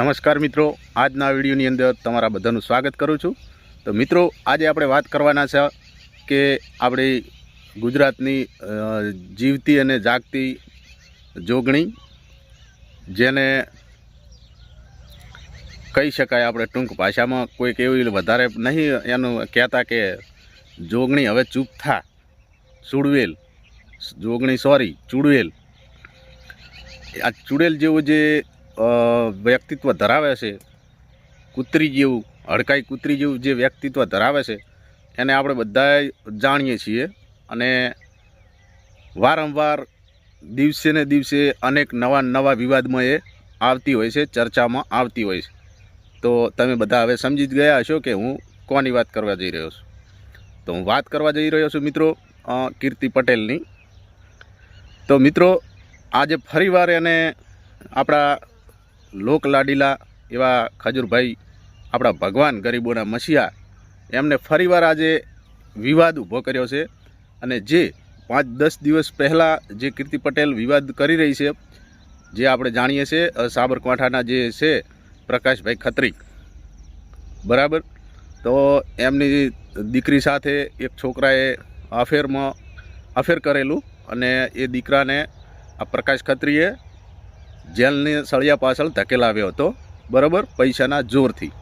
નમસ્કાર મિત્રો. આજના વિડીયોની અંદર તમારા બધાનું સ્વાગત કરું છું. તો મિત્રો, આજે આપણે વાત કરવાના છે કે આપણી ગુજરાતની જીવતી અને જાગતી જોગણી જેને કહી શકાય આપણે ટૂંક ભાષામાં, કોઈક એવી વધારે નહીં એનું કહેતા કે જોગણી હવે ચૂપ થા, ચૂડવેલ, જોગણી સોરી, ચૂડવેલ. આ ચૂડેલ જેવું જે વ્યક્તિત્વ ધરાવે છે, કૂતરી જેવું, હડકાઈ કૂતરી જેવું જે વ્યક્તિત્વ ધરાવે છે, એને આપણે બધા જાણીએ છીએ અને વારંવાર દિવસે ને દિવસે અનેક નવા નવા વિવાદમાં એ આવતી હોય છે, ચર્ચામાં આવતી હોય છે. તો તમે બધા હવે સમજી જ ગયા હશો કે હું કોની વાત કરવા જઈ રહ્યો છું. તો હું વાત કરવા જઈ રહ્યો છું મિત્રો કીર્તિ પટેલની. તો મિત્રો, આજે ફરીવાર એને આપણા લોકલાડીલા એવા ખજૂરભાઈ, આપણા ભગવાન ગરીબોના મસીહા, એમને ફરીવાર આજે વિવાદ ઊભો કર્યો છે અને જે પાંચ દસ દિવસ પહેલાં જે કીર્તિ પટેલ વિવાદ કરી રહી છે, જે આપણે જાણીએ છીએ સાબરકાંઠાના જે છે પ્રકાશભાઈ ખત્રી. બરાબર? તો એમની દીકરી સાથે એક છોકરાએ અફેરમાં અફેર કરેલું અને એ દીકરાને આ પ્રકાશ ખત્રીએ જેલની સળિયા પાછળ ધકેલાવ્યો હતો, બરાબર? પૈસાના જોરથી.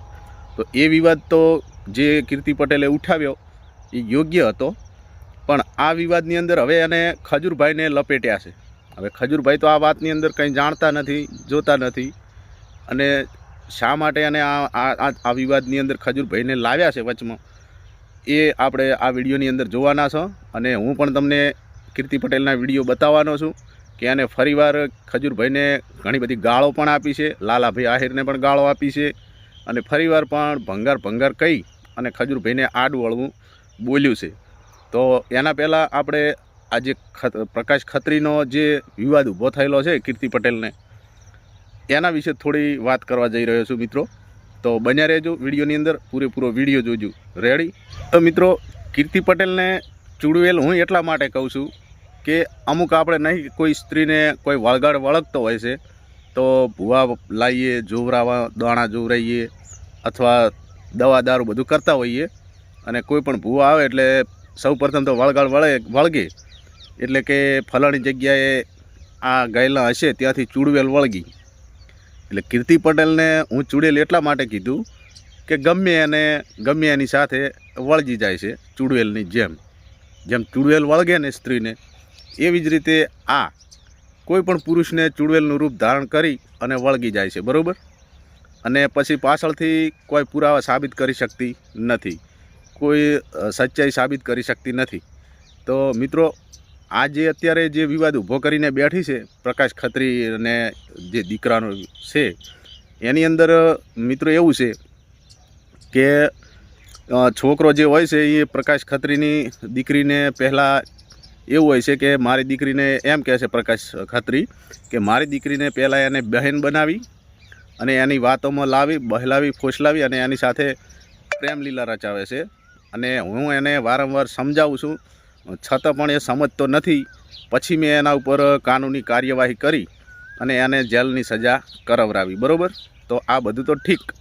તો એ વિવાદ તો જે કીર્તિ પટેલે ઉઠાવ્યો, એ યોગ્ય હતો. પણ આ વિવાદની અંદર હવે એને ખજૂરભાઈને લપેટ્યા છે. હવે ખજૂરભાઈ તો આ વાતની અંદર કંઈ જાણતા નથી, જોતા નથી. અને શા માટે અને આ આ વિવાદની અંદર ખજૂરભાઈને લાવ્યા છે વચમાં? એ આપણે આ વિડીયોની અંદર જોવાના છો. અને હું પણ તમને કીર્તિ પટેલના વીડિયો બતાવવાનો છું. કે એને ફરીવાર ખજૂરભાઈને ઘણી બધી ગાળો પણ આપી છે, લાલાભાઈ આહિરને પણ ગાળો આપી છે અને ફરીવાર પણ ભંગાર ભંગાર કહી અને ખજૂરભાઈને આડું વળવું બોલ્યું છે. તો એના પહેલાં આપણે આજે પ્રકાશ ખત્રીનો જે વિવાદ ઊભો થયેલો છે કીર્તિ પટેલને, એના વિશે થોડી વાત કરવા જઈ રહ્યો છું મિત્રો. તો બન્યા રહેજો વિડીયોની અંદર, પૂરેપૂરો વીડિયો જોજો. રેડી તો મિત્રો, કીર્તિ પટેલને ચૂડવેલ હું એટલા માટે કહું છું કે અમુક આપણે નહીં, કોઈ સ્ત્રીને કોઈ વળગાડ વળગતો હોય છે, તો ભૂવા લાવીએ જોવરાવા, દાણા જોવરાઈએ અથવા દવા દારૂ બધું કરતા હોઈએ અને કોઈ પણ ભૂવા આવે એટલે સૌ પ્રથમ તો વળગાડ વળે, વળગે. એટલે કે ફલાણી જગ્યાએ આ ગયેલા હશે ત્યાંથી ચૂડવેલ વળગી. એટલે કીર્તિ પટેલને હું ચૂડેલ એટલા માટે કીધું કે ગમે એને, ગમે એની સાથે વળગી જાય છે ચૂડવેલની જેમ. જેમ ચૂડવેલ વળગે ને સ્ત્રીને એવી જ રીતે આ કોઈ પણ પુરુષને ચૂડવેલનું રૂપ ધારણ કરી અને વળગી જાય છે, બરાબર? અને પછી પાછળથી કોઈ પુરાવા સાબિત કરી શકતી નથી. કોઈ સચ્ચાઈ સાબિત કરી શકતી નથી. તો મિત્રો આ જે અત્યારે જે વિવાદ ઊભો કરીને બેઠી છે, પ્રકાશ ખત્રી અને જે દીકરાનો છે, એની અંદર મિત્રો એવું છે કે છોકરો જે હોય છે એ પ્રકાશ ખત્રીની દીકરીને પહેલાં એવું હોય છે કે મારી દીકરીને એમ કહે છે પ્રકાશ ખત્રી કે મારી દીકરીને પહેલાં એને બહેન બનાવી અને એની વાતોમાં લાવી, બહેલાવી, ફોસલાવી અને એની સાથે પ્રેમ લીલા રચાવે છે. અને હું એને વારંવાર સમજાવું છું. છતાં પણ એ સમજતો નથી. પછી મેં એના ઉપર કાનૂની કાર્યવાહી કરી અને એને જેલની સજા કરાવરાવી. બરાબર? તો આ બધું તો ઠીક.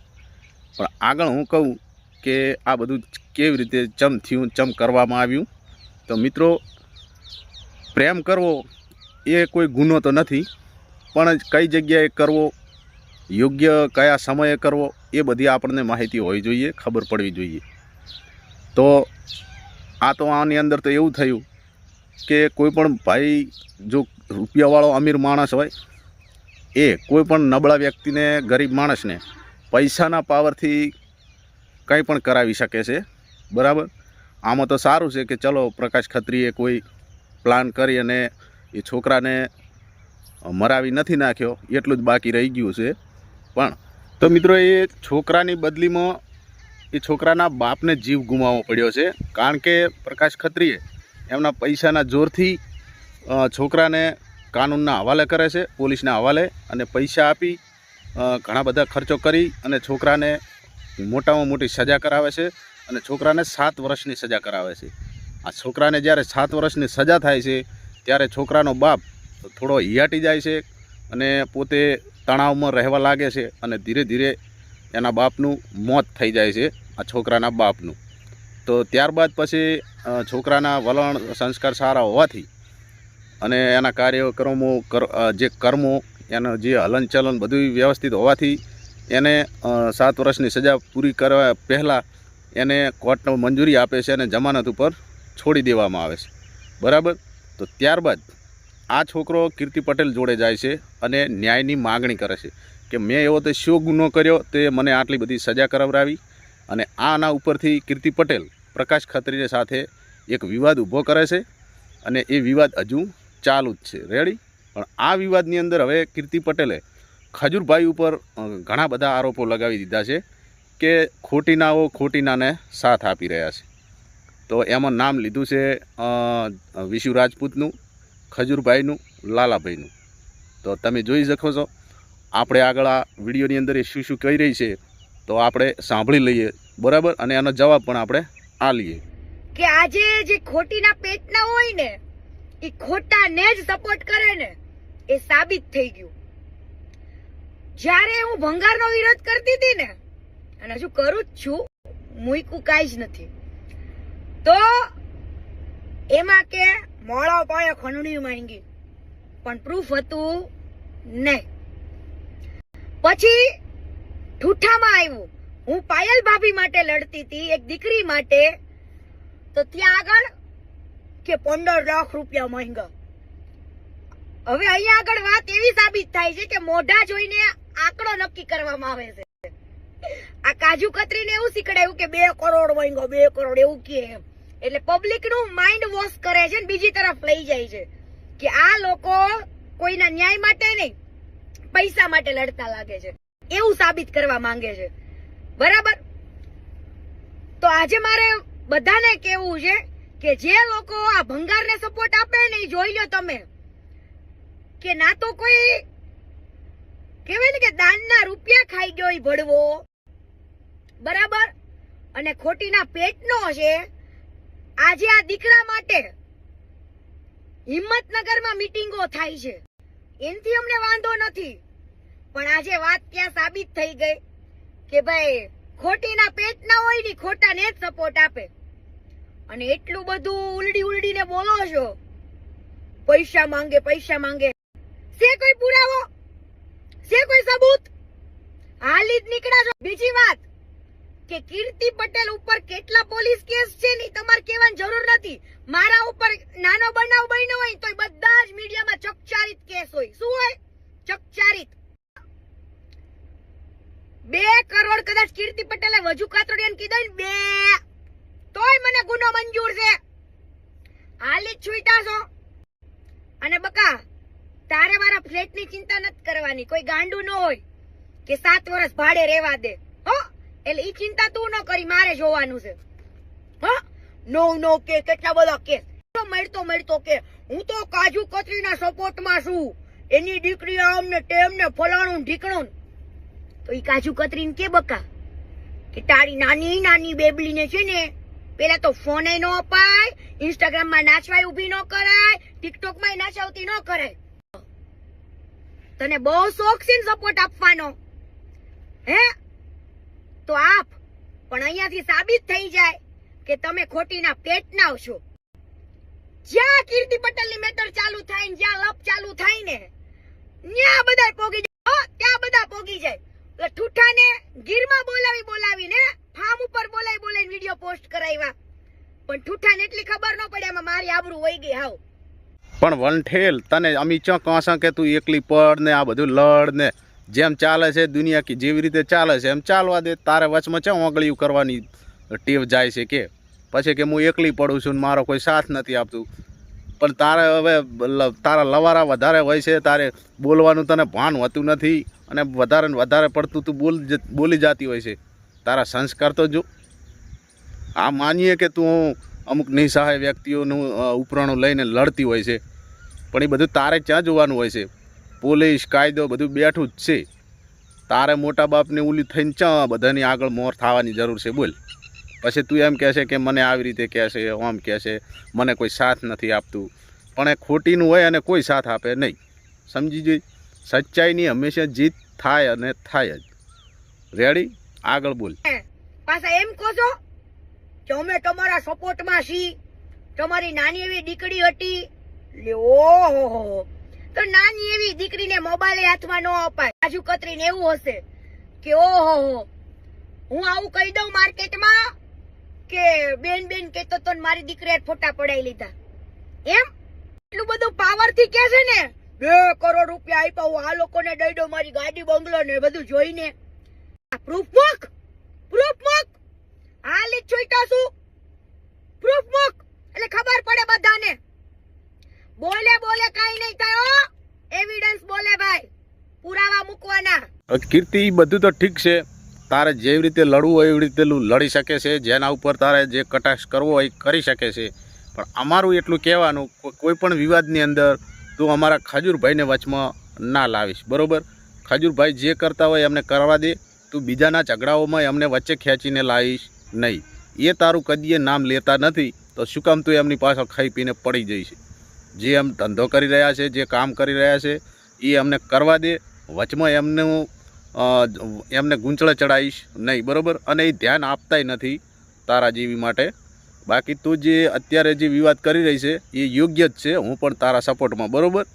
પણ આગળ હું કહું કે આ બધું કેવી રીતે ચમ થયું, ચમ કરવામાં આવ્યું? તો મિત્રો પ્રેમ કરવો એ કોઈ ગુનો તો નથી, પણ કઈ જગ્યાએ કરવો, યોગ્ય કયા સમયે કરવો, એ બધી આપણને માહિતી હોવી જોઈએ, ખબર પડવી જોઈએ. તો આ તો આની અંદર તો એવું થયું કે કોઈ પણ ભાઈ જો રૂપિયાવાળો અમીર માણસ હોય, એ કોઈ પણ નબળા વ્યક્તિને, ગરીબ માણસને પૈસાના પાવરથી કંઈ પણ કરાવી શકે છે, બરાબર? આમાં તો સારું છે કે ચલો પ્રકાશ ખત્રીએ કોઈ પ્લાન કરી અને એ છોકરાને મરાવી નથી નાખ્યો, એટલું જ બાકી રહી ગયું છે. પણ તો મિત્રો, એ છોકરાની બદલીમાં એ છોકરાના બાપને જીવ ગુમાવવો પડ્યો છે. કારણ કે પ્રકાશ ખત્રીએ એમના પૈસાના જોરથી છોકરાને કાનૂનના હવાલે કરે છે, પોલીસના હવાલે, અને પૈસા આપી ઘણા બધા ખર્ચો કરી અને છોકરાને મોટામાં મોટી સજા કરાવે છે અને છોકરાને સાત વર્ષની સજા કરાવે છે. આ છોકરાને જ્યારે સાત વર્ષની સજા થાય છે, ત્યારે છોકરાનો બાપ થોડો હિયાટી જાય છે અને પોતે તણાવમાં રહેવા લાગે છે અને ધીરે ધીરે એના બાપનું મોત થઈ જાય છે, આ છોકરાના બાપનું. તો ત્યારબાદ પછી છોકરાના વલણ સંસ્કાર સારા હોવાથી અને એના કાર્યક્રમો કર- જે કર્મો, એનો જે હલનચલન બધું વ્યવસ્થિત હોવાથી એને સાત વર્ષની સજા પૂરી કરવા પહેલાં એને કોર્ટનો મંજૂરી આપે છે અને જમાનત ઉપર છોડી દેવામાં આવે છે. બરાબર? તો ત્યારબાદ આ છોકરો કીર્તિ પટેલ જોડે જાય છે અને ન્યાયની માગણી કરે છે કે મેં એવો તે શું ગુનો કર્યો, તે મને આટલી બધી સજા કરાવરાવી અને આના ઉપરથી કીર્તિ પટેલ પ્રકાશ ખત્રીને સાથે એક વિવાદ ઊભો કરે છે અને એ વિવાદ હજુ ચાલુ જ છે. રેડી પણ આ વિવાદની અંદર હવે કીર્તિ પટેલે ખજૂરભાઈ ઉપર ઘણા બધા આરોપો લગાવી દીધા છે કે ખોટીનાઓ ખોટીનાને સાથ આપી રહ્યા છે. તો એમાં નામ લીધું છે વિશુ રાજપૂતનું, ખજૂરભાઈનું, લાલાભાઈનું. તો તમે જોઈ શકો છો, આપણે આગળ આ વિડીયોની અંદર એ શું શું કહી રહી છે, તો આપણે સાંભળી લઈએ, બરાબર? અને એનો જવાબ પણ આપણે આ લઈએ. કે આજે જે ખોટીના પેટના હોય ને, એ ખોટાને જ સપોર્ટ કરે ને, એ સાબિત થઈ ગયું. જ્યારે હું ભંગારનો વિરોધ કરતી હતી ને, અને હજુ કરું જ છું મૂકું કાંઈ જ નથી. તો એમાં કે મોળો પાયો ખંડણી માંગી. પણ પ્રૂફ હતું નહીં. પછી ઠૂઠામાં આવ્યું. હું પાયલ ભાભી માટે લડતી હતી, એક દીકરી માટે. તો ત્યાં આગળ કે પંદર લાખ રૂપિયા માંગ્યા. હવે અહીંયા આગળ વાત એવી સાબિત થાય છે કે મોઢા જોઈને આંકડો નક્કી કરવામાં આવે છે. આ કાજુ કતરીને એવું શીખડાયું કે બે કરોડ માંગ્યો, બે કરોડ, એવું કે એમ. એટલે પબ્લિકનું માઇન્ડ વોશ કરે છે ને બીજી તરફ લઈ જાય છે કે આ લોકો કોઈના ન્યાય માટે નહીં, પૈસા માટે લડતા લાગે છે. એવું સાબિત કરવા માંગે છે. બરાબર? તો આજે મારે બધાને કેવું છે કે જે લોકો આ ભંગારને સપોર્ટ આપે ને એ જોઈ લો તમે. કે ના તો કોઈ, કહેવાય ને કે દાનના રૂપિયા ખાઈ ગયો ઈ ભડવો. બરાબર? અને ખોટીના પેટનો છે આજે આ દીકરા માટે હિંમતનગરમાં મીટિંગો થાય છે. એનથી અમને વાંધો નથી. પણ આજે વાત ત્યાં સાબિત થઈ ગઈ કે ભાઈ, ખોટીના પેટ ના હોય ને ખોટાને જ સપોર્ટ આપે. અને એટલું બધું ઉલડી ઉલડીને બોલો છો. પૈસા માંગે પૈસા માંગે. છે કોઈ પુરાવો? છે કોઈ સબૂત? હાલી જ નીકળ્યા છો. બીજી વાત કે કીર્તિ પટેલ ઉપર કેટલા પોલીસ કેસ છે ની તમારે કહેવાની જરૂર નથી. મારા ઉપર નાનો બનાવ બન્યો હોય તો બધા જ મીડિયામાં ચકચારિત કેસ હોય. શું હોય? ચકચારિત. બે કરોડ કદાચ કીર્તિ પટેલે વજુ કાતરોડિયાને કીધા બે. તોય મને ગુનો મંજૂર છે. હાલી છૂટા છો. અને બકા, તારે મારા ફ્લેટની ચિંતા નથી કરવાની. કોઈ ગાંડું ન હોય કે સાત વર્ષ ભાડે રહેવા દે. એટલે એ ચિંતા તું ન કરી મારે જોવાનું છે. હા? નો નો કે કેટલા બધા કે? મળતો મળતો કે હું તો કાજુ કતરીના સપોર્ટમાં છું. એની દીકરી આમ ને તેમ ને ફલાણું ઢીકણું. તો એ કાજુ કતરીને કે બકા? કે તારી નાની નાની બેબલીને છે ને પેલા તો ફોને નો અપાય ઇન્સ્ટાગ્રામમાં નાચવાય ઊભી ન કરાય ટિકટોકમાં નાચાવતી ન કરાય. તને બહુ શોખ છે ને સપોર્ટ આપવાનો. હે? તો આપ, પણ અહીંયાથી સાબિત થઈ જાય કે તમે ખોટીના પેટના છો. જ્યાં કીર્તિ પટેલની મેટર ચાલુ થાય ને જ્યાં લપ ચાલુ થાય ને, ત્યાં બધા પોગી જાય. ત્યાં બધા પોગી જાય. એટલે ઠૂઠાને ગીરમાં બોલાવી બોલાવીને ફાર્મ ઉપર બોલાવી બોલાવી વીડિયો પોસ્ટ કરાવ્યા. પણ ઠૂઠાને એટલી ખબર ન પડે, આમાં મારી આબરૂ વહી ગઈ, હાવ. પણ વંઠેલ, તને અમી ચો કહો કે તું એકલી પડ ને, આ બધું લડ ને. જેમ ચાલે છે, દુનિયા કે જેવી રીતે ચાલે છે, એમ ચાલવા દે, તારે વચમાં છે ઓગળિયું કરવાની ટેવ જાય છે કે? પછી કે હું એકલી પડું છું ને મારો કોઈ સાથ નથી આપતું. પણ તારે હવે તારા લવારા વધારે હોય છે, તારે બોલવાનું તને ભાન હોતું નથી અને વધારે ને વધારે પડતું તું બોલ બોલી જતી હોય છે. તારા સંસ્કાર તો જો, આ માનીએ કે તું અમુક નિસહાય વ્યક્તિઓનું ઉપરાણું લઈને લડતી હોય છે. પણ એ બધું તારે ક્યાં જોવાનું હોય છે? પોલીસ, કાયદો બધું બેઠું જ છે. તારે મોટા બાપને ઉલી થઈને ચા બધાની આગળ મોર થવાની જરૂર છે, બોલ. પછી તું એમ કહેશે કે મને આવી રીતે કહેશે, આમ કહેશે, મને કોઈ સાથ નથી આપતું. પણ એ ખોટીનું હોય અને કોઈ સાથ આપે નહીં. સમજી જઈ સચ્ચાઈની હંમેશા જીત થાય અને થાય જ. રેડી આગળ બોલ. પાછા એમ કહો છો? કે અમે તમારા સપોર્ટમાં છી તમારી નાની એવી દીકરી હતી. ઓહો તો નાની એવી દીકરીને મોબાઈલ હાથમાં ન અપાય. આજુ કતરીને એવું હશે કે ઓહો હો. હું આવું કહી દઉં માર્કેટમાં કે બેન બેન કેતો તો મારી દીકરીએ ફોટા પડાઈ લીધા. એમ? એટલું બધું પાવરથી કે છે ને? બે કરોડ રૂપિયા આપ્યા હું આ લોકોને દઈ દઉં, મારી ગાડી, બંગલો ને બધું જોઈને. પ્રૂફ મૂક. પ્રૂફ મૂક. હાલ લીધ છોઈટા છું. પ્રૂફ મૂક એટલે ખબર પડે બધાને બોલે બોલે કાઈ નહીં થાય હો એવિડન્સ બોલે ભાઈ પુરાવા મૂકવાના હવે કીર્તિ બધું તો ઠીક છે. તારે જેવી રીતે લડવું હોય એવી રીતે લડી શકે છે. જેના ઉપર તારે જે કટાક્ષ કરવો હોય કરી શકે છે. પણ અમારું એટલું કહેવાનું, કોઈ પણ વિવાદની અંદર તું અમારા ખજૂરભાઈને વચમાં ના લાવીશ. બરાબર? ખજૂરભાઈ જે કરતા હોય એમને કરવા દે. તું બીજાના ઝઘડાઓમાં એમને વચ્ચે ખેંચીને લાવીશ નહીં. એ તારું કદીએ નામ લેતા નથી, તો શું કામ તું એમની પાછળ ખાઈ પીને પડી જઈશ? જે એમ ધંધો કરી રહ્યા છે, જે કામ કરી રહ્યા છે, એ અમને કરવા દે. વચમાં એમનું એમને ગૂંચળે ચડાવીશ નહીં, બરાબર? અને એ ધ્યાન આપતાય નથી તારા જેવી માટે. બાકી તું જે અત્યારે જે વિવાદ કરી રહી છે, એ યોગ્ય જ છે, હું પણ તારા સપોર્ટમાં, બરાબર?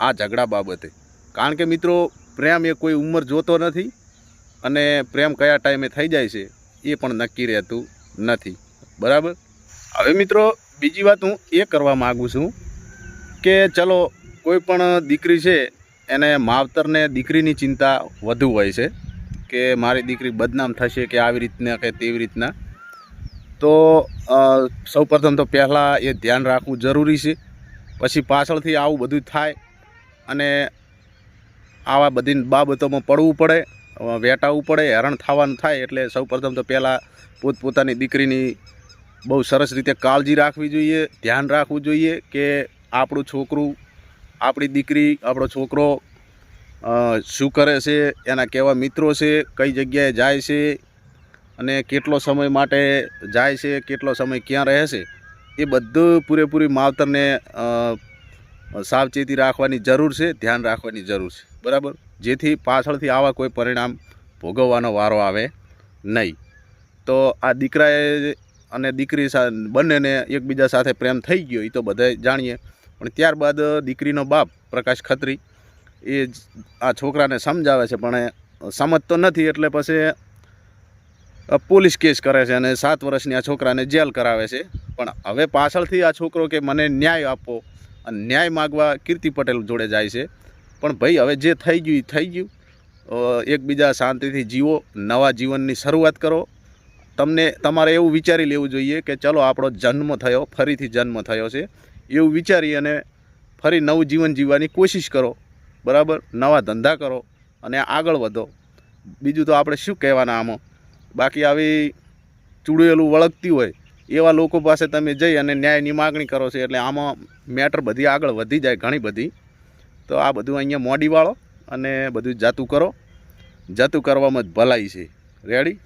આ ઝઘડા બાબતે. કારણ કે મિત્રો, પ્રેમ એ કોઈ ઉંમર જોતો નથી અને પ્રેમ કયા ટાઈમે થઈ જાય છે, એ પણ નક્કી રહેતું નથી. બરાબર? હવે મિત્રો, બીજી વાત હું એ કરવા માગું છું કે ચલો, કોઈ પણ દીકરી છે એને માવતરને દીકરીની ચિંતા વધુ હોય છે કે મારી દીકરી બદનામ થશે કે આવી રીતના કે તેવી રીતના. તો સૌપ્રથમ તો પહેલાં એ ધ્યાન રાખવું જરૂરી છે. પછી પાછળથી આવું બધું થાય અને આવા બધી બાબતોમાં પડવું પડે વેટાવવું પડે, હેરાન થવાનું થાય એટલે સૌપ્રથમ તો પહેલાં પોતપોતાની દીકરીની બહુ સરસ રીતે કાળજી રાખવી જોઈએ, ધ્યાન રાખવું જોઈએ કે આપણું છોકરું આપણી દીકરી, આપણો છોકરો શું કરે છે, એના કેવા મિત્રો છે, કઈ જગ્યાએ જાય છે, અને કેટલો સમય માટે જાય છે, કેટલો સમય ક્યાં રહે છે, એ બધું પૂરેપૂરી માવતરને સાવચેતી રાખવાની જરૂર છે, ધ્યાન રાખવાની જરૂર છે. બરાબર? જેથી પાછળથી આવા કોઈ પરિણામ ભોગવવાનો વારો આવે નહીં. તો આ દીકરાએ અને દીકરી બંનેને એકબીજા સાથે પ્રેમ થઈ ગયો એ તો બધા જાણીએ. પણ ત્યારબાદ દીકરીનો બાપ, પ્રકાશ ખત્રી, એ આ છોકરાને સમજાવે છે, પણ સમજતો નથી, એટલે પછી પોલીસ કેસ કરે છે અને સાત વર્ષની આ છોકરાને જેલ કરાવે છે. પણ હવે પાછળથી આ છોકરો કે મને ન્યાય આપો અને ન્યાય માગવા કીર્તિ પટેલ જોડે જાય છે. પણ ભાઈ, હવે જે થઈ ગયું એ થઈ ગયું. એકબીજા શાંતિથી જીવો, નવા જીવનની શરૂઆત કરો. તમને તમારે એવું વિચારી લેવું જોઈએ કે ચલો, આપણો જન્મ થયો, ફરીથી જન્મ થયો છે. એવું વિચારી અને ફરી નવું જીવન જીવવાની કોશિશ કરો. બરાબર? નવા ધંધા કરો અને આગળ વધો. બીજું તો આપણે શું કહેવાના આમાં? બાકી આવી ચૂડેલું વળગતી હોય એવા લોકો પાસે તમે જઈ અને ન્યાયની માગણી કરો છો એટલે આમાં મેટર બધી આગળ વધી જાય ઘણી બધી. તો આ બધું અહીંયા મોડી વાળો અને બધું જાતું કરો. જાતું કરવામાં જ ભલાઈ છે. રેડી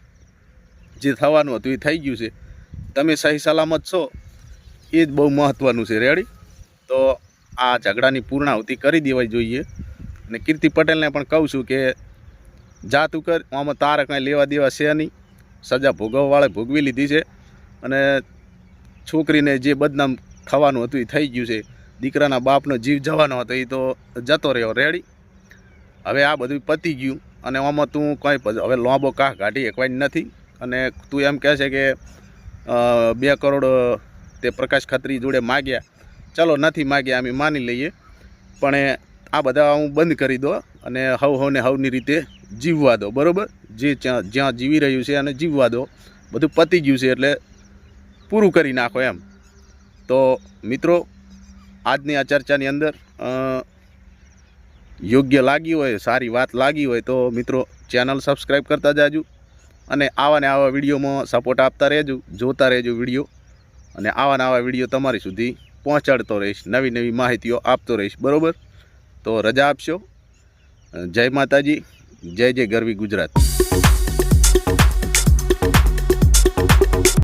જે થવાનું હતું એ થઈ ગયું છે. તમે સહી સલામત છો. એ જ બહુ મહત્ત્વનું છે. રેડી તો આ ઝઘડાની પૂર્ણાહુતિ કરી દેવાઈ જોઈએ. અને કીર્તિ પટેલને પણ કહું છું કે જા તું કર આમાં તારે કાંઈ લેવા દેવા છે નહીં. સજા ભોગવવાળે ભોગવી લીધી છે. અને છોકરીને જે બદનામ થવાનું હતું એ થઈ ગયું છે. દીકરાના બાપનો જીવ જવાનો હતો, એ તો જતો રહ્યો. રેડી હવે આ બધું પતી ગયું. અને આમાં તું કંઈ હવે લોબો કાહ કાઢી એકવાય નથી. અને તું એમ કહે છે કે બે કરોડ તે પ્રકાશ ખત્રી જોડે માગ્યા. ચલો, નથી માગ્યા, અમે માની લઈએ. પણ આ બધા હું બંધ કરી દો અને હવ હવને હવની રીતે જીવવા દો, બરાબર? જે જ્યાં જીવી રહ્યું છે અને જીવવા દો. બધું પતી ગયું છે એટલે પૂરું કરી નાખો એમ. તો મિત્રો, આજની આ ચર્ચાની અંદર યોગ્ય લાગી હોય, સારી વાત લાગી હોય, તો મિત્રો ચેનલ સબસ્ક્રાઈબ કરતા જાજો અને આવા ને આવા વિડીયોમાં સપોર્ટ આપતા રહેજો, જોતા રહેજો વીડિયો. અને આવા નવા વીડિયો તમારી સુધી પહોંચાડતો રહીશ, નવી નવી માહિતીઓ આપતો રહીશ, બરાબર? તો રજા આપશો. જય માતાજી, જય જય ગરવી ગુજરાત.